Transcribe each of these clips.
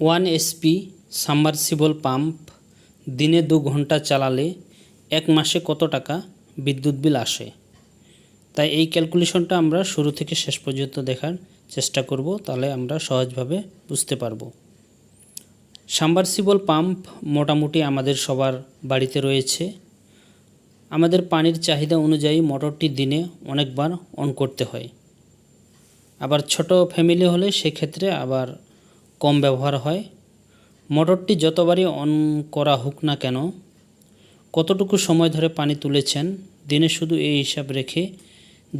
One SP submersible pump দিনে দু ঘণ্টা চালালে এক মাসে কত টাকা বিদ্যুৎ বিল আসে? তাই এই ক্যালকুলেশনটা আমরা শুরু থেকে শেষ পর্যন্ত দেখার চেষ্টা করব, তাহলে আমরা সহজভাবে বুঝতে পারব। সাবমার্সিবল পাম্প মোটামুটি আমাদের সবার বাড়িতে রয়েছে। আমাদের পানির চাহিদা অনুযায়ী মোটরটি দিনে অনেকবার অন করতে হয়। আবার ছোট ফ্যামিলি হলে সেক্ষেত্রে আবার কম ব্যবহার হয়। মোটরটি যতবারই অন করা হোক না কেন, কতটুকু সময় ধরে পানি তুলেছেন, দিনে শুধু এই হিসাব রেখে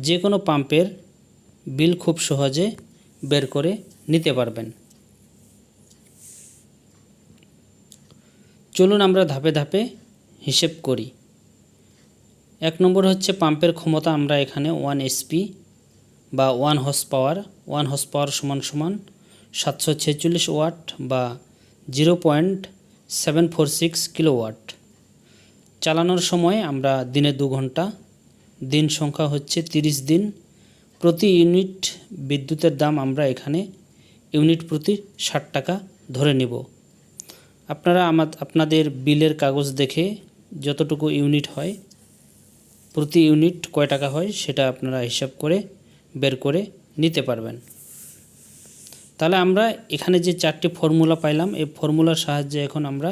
যে কোনো পাম্পের বিল খুব সহজে বের করে নিতে পারবেন। চলুন আমরা ধাপে ধাপে হিসেব করি। এক নম্বর হচ্ছে পাম্পের ক্ষমতা, আমরা এখানে ওয়ান এসপি বা one horse power one horse power সমান সমান সাতশো ছেচল্লিশ ওয়াট বা zero point seven four six kilowatt. চালানোর সময় আমরা দিনে দু ঘণ্টা, দিন সংখ্যা হচ্ছে তিরিশ দিন। প্রতি ইউনিট বিদ্যুতের দাম আমরা এখানে ইউনিট প্রতি ষাট টাকা ধরে নেব। আপনারা আপনাদের বিলের কাগজ দেখে যতটুকু ইউনিট হয়, প্রতি ইউনিট কয় টাকা হয় সেটা আপনারা হিসাব করে বের করে নিতে পারবেন। তাহলে আমরা এখানে যে চারটি ফর্মুলা পাইলাম, এই ফর্মুলার সাহায্যে এখন আমরা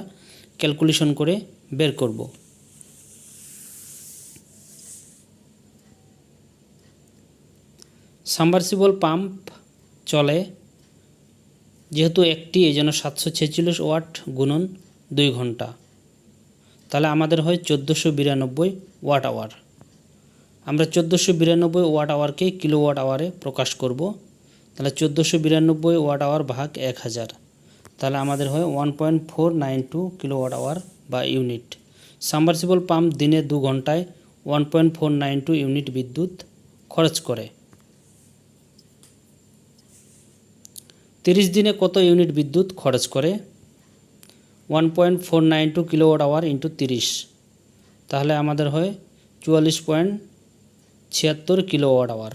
ক্যালকুলেশন করে বের করব। সাবমার্সিবল পাম্প চলে, যেহেতু একটি এই জন্য সাতশো ছেচল্লিশ ওয়াট গুণন দুই ঘণ্টা। তাহলে আমাদের হয় চোদ্দোশো বিরানব্বই ওয়াট আওয়ার। আমরা চোদ্দোশো বিরানব্বই ওয়াট আওয়ারকে কিলো ওয়াট আওয়ারে প্রকাশ করব। তাহলে চোদ্দোশো বিরানব্বই ওয়াট আওয়ার ভাগ এক হাজার। তাহলে আমাদের হয় one point four nine two kilowatt hour বা ইউনিট। সাবমার্সিবল পাম্প দিনে দু ঘন্টায় one point four nine two unit বিদ্যুৎ খরচ করে। তিরিশ দিনে কত ইউনিট বিদ্যুৎ খরচ করে? One point four nine two kilowatt hour into তিরিশ। তাহলে আমাদের হয় চুয়াল্লিশ পয়েন্ট ছিয়াত্তর কিলো কিলোওয়াট আওয়ার।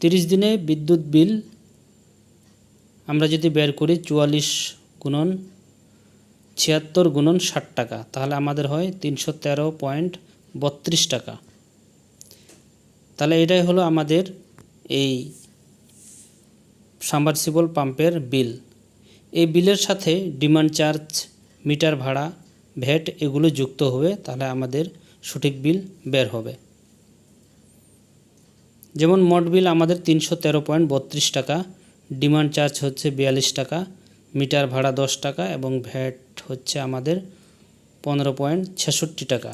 তিরিশ দিনে বিদ্যুৎ বিল আমরা যদি বের করি চুয়াল্লিশ গুণন ছিয়াত্তর গুণন ষাট টাকা, তাহলে আমাদের হয় তিনশো তেরো পয়েন্ট বত্রিশ টাকা। তাহলে এটাই হলো আমাদের এই সাবমার্সিবল পাম্পের বিল। এই বিলের সাথে ডিমান্ড চার্জ, মিটার ভাড়া ভ্যাট এগুলো যুক্ত হবে, তাহলে আমাদের সঠিক বিল বের হবে। যেমন মোট বিল আমাদের তিনশো তেরো পয়েন্ট বত্রিশ টাকা, ডিমান্ড চার্জ হচ্ছে বিয়াল্লিশ টাকা, মিটার ভাড়া দশ টাকা এবং ভ্যাট হচ্ছে আমাদের পনেরো পয়েন্ট ছেষট্টি টাকা।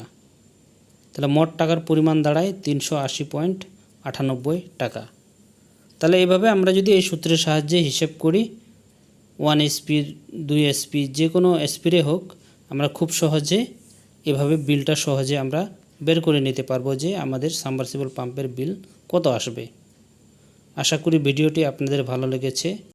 তাহলে মোট টাকার পরিমাণ দাঁড়ায় তিনশো আশি পয়েন্ট আটানব্বই টাকা। তাহলে এইভাবে আমরা যদি এই সূত্রের সাহায্যে হিসেব করি, ওয়ান এসপির দুই এসপি, যে কোনো এসপিরে হোক, আমরা খুব সহজে এভাবে বিলটা সহজে আমরা বের করে নিতে পারব যে আমাদের সাবমার্সিবল পাম্পের বিল কত আসবে। আশা করি ভিডিওটি আপনাদের ভালো লেগেছে।